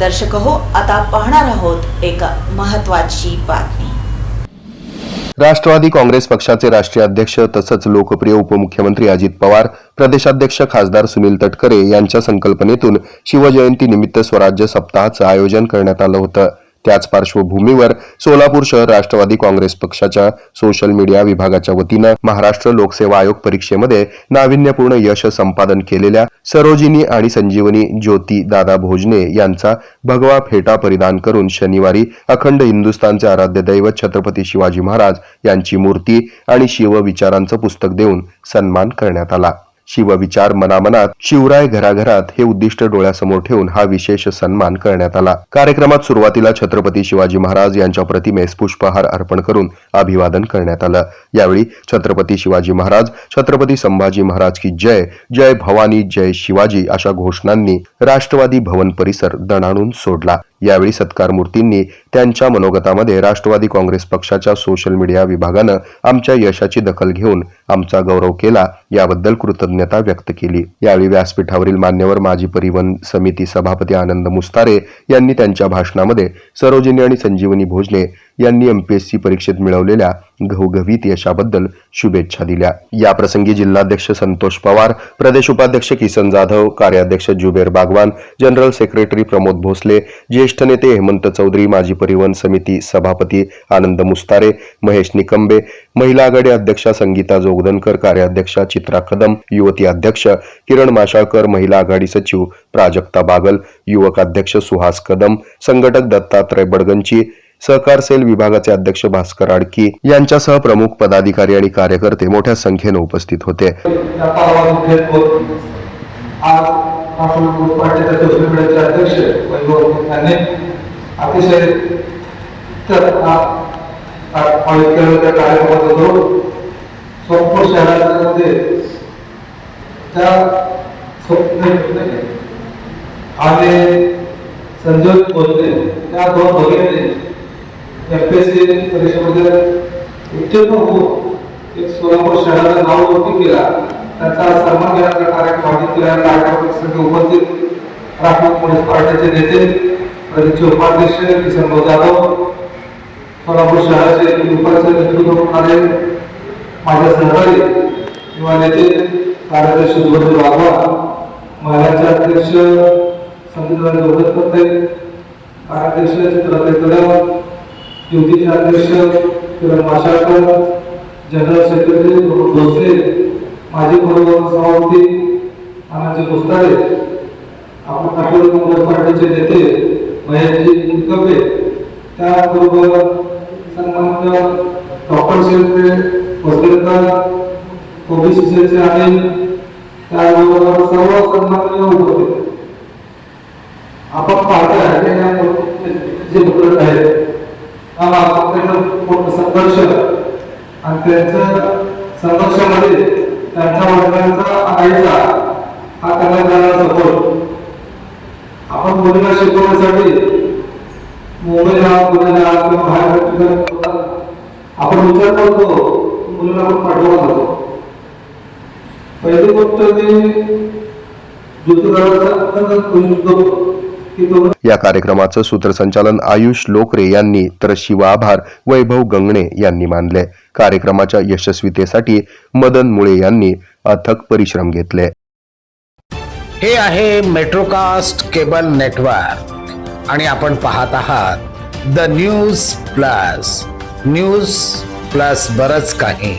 दर्शक हो आता पाहणार आहोत एक महत्वाची बातमी. राष्ट्रवादी काँग्रेस पक्षाचे राष्ट्रीय अध्यक्ष तसंच लोकप्रिय उपमुख्यमंत्री अजित पवार प्रदेशाध्यक्ष खासदार सुनील तटकरे यांच्या संकल्पनेतून शिवजयंती निमित्त स्वराज्य सप्ताहाचं आयोजन करण्यात आलं होतं. त्याच पार्श्वभूमीवर सोलापूर शहर राष्ट्रवादी काँग्रेस पक्षाच्या सोशल मीडिया विभागाच्या वतीनं महाराष्ट्र लोकसेवा आयोग परीक्षेमध्ये नाविन्यपूर्ण यश संपादन केलेल्या सरोजिनी आणि संजीवनी ज्योती दादा भोजने यांचा भगवा फेटा परिधान करून शनिवारी अखंड हिंदुस्थानचे आराध्य दैवत छत्रपती शिवाजी महाराज यांची मूर्ती आणि शिवविचारांचं पुस्तक देऊन सन्मान करण्यात आला. शिवविचार मनामनात शिवराय घराघरात हे उद्दिष्ट डोळ्यासमोर ठेवून हा विशेष सन्मान करण्यात आला. कार्यक्रमात सुरुवातीला छत्रपती शिवाजी महाराज यांच्या प्रतिमेस पुष्पहार अर्पण करून अभिवादन करण्यात आलं. यावेळी छत्रपती शिवाजी महाराज छत्रपती संभाजी महाराज की जय जय भवानी जय शिवाजी अशा घोषणांनी राष्ट्रवादी भवन परिसर दणाणून सोडला. यावेळी सत्कार मूर्तींनी त्यांच्या मनोगतामध्ये राष्ट्रवादी काँग्रेस पक्षाच्या सोशल मीडिया विभागानं आमच्या यशाची दखल घेऊन आमचा गौरव केला याबद्दल कृतज्ञता व्यक्त केली. यावेळी व्यासपीठावरील मान्यवर माजी परिवहन समिती सभापती आनंद मुस्तारे यांनी त्यांच्या भाषणामध्ये सरोजिनी आणि संजीवनी भोजने यांनी एमपीएससी परीक्षेत मिळवलेल्या घवघवीत यशाबद्दल शुभेच्छा दिल्या. या प्रसंगी जिल्हाध्यक्ष संतोष पवार प्रदेश उपाध्यक्ष किसन जाधव कार्याध्यक्ष जुबेर बागवान जनरल सेक्रेटरी प्रमोद भोसले ज्येष्ठ नेते हेमंत चौधरी माजी परिवहन समिती सभापती आनंद मुस्तारे महेश निकंबे महिला आघाडी अध्यक्षा संगीता जोगदनकर कार्याध्यक्षा चित्रा कदम युवती अध्यक्ष किरण माशाळकर महिला आघाडी सचिव प्राजक्ता बागल युवक अध्यक्ष सुहास कदम संघटक दत्तात्रय बडगंची सहकार सेल विभागाचे अध्यक्ष भास्कर आडकी यांच्यासह प्रमुख पदाधिकारी आणि कार्यकर्ते मोठ्या संख्येनं उपस्थित होते. आज अतिशय आणि संजय बोलते त्या दोन भगिनी एमपीएससी परीक्षेमध्ये उत्तीर्ण होऊन एक सोलापूर शहराचं नाव केला. त्यांचा सन्मान घेण्याचा कार्यक्रम आयोजित केला. सगळे उपस्थित. राष्ट्रवादी काँग्रेस पार्टीचे नेते प्रदेशचे उपाध्यक्ष किसन जाधव सोलापूर शहराचे दुपारचे नेतृत्व करणारे माझ्या सहकारी किंवा नेते कार्याध्यक्ष सुबोध वाघवा महिलांचे अध्यक्ष करते कार्याध्यक्ष युतीचे अध्यक्ष किरण माशाळकर जनरल सेक्रेटरी प्रमुख भोसले माजी पूर्व सभापती आनंदजी मुस्तारे आपण राष्ट्रवादी काँग्रेस पार्टीचे नेते महेशजी निकंबे त्याबरोबर सन्मान्य डॉक्टर शेळके भोसलेकर ओबीसी सेलचे आणि त्याबरोबर सर्व सन्माननीय उपस्थित. आपण पाहताय की जे मुलं आहेत हा आपल्याकडं संघर्ष आणि त्यांच्या संघर्षामध्ये त्यांच्या वडिलांचा आईचा हा त्यांना करणारा सपोर्ट आपण मुलीला शिकवण्यासाठी मुंबईला पुण्याला किंवा बाहेर ठिकाणी आपण विचार करतो मुलींना मुलीला आपण पाठवला जातो. पहिली गोष्ट ती ज्योतिरावाचा की या कार्यक्रमाचं सूत्रसंचालन आयुष लोकरे यांनी तर शिवाभार वैभव गंगणे यांनी मानले. कार्यक्रमाच्या यशस्वीतेसाठी मदन मुळे यांनी अथक परिश्रम घेतले. हे आहे मेट्रोकास्ट केबल नेटवर्क आणि आपण पाहत आहात the news plus news plus बरच काही.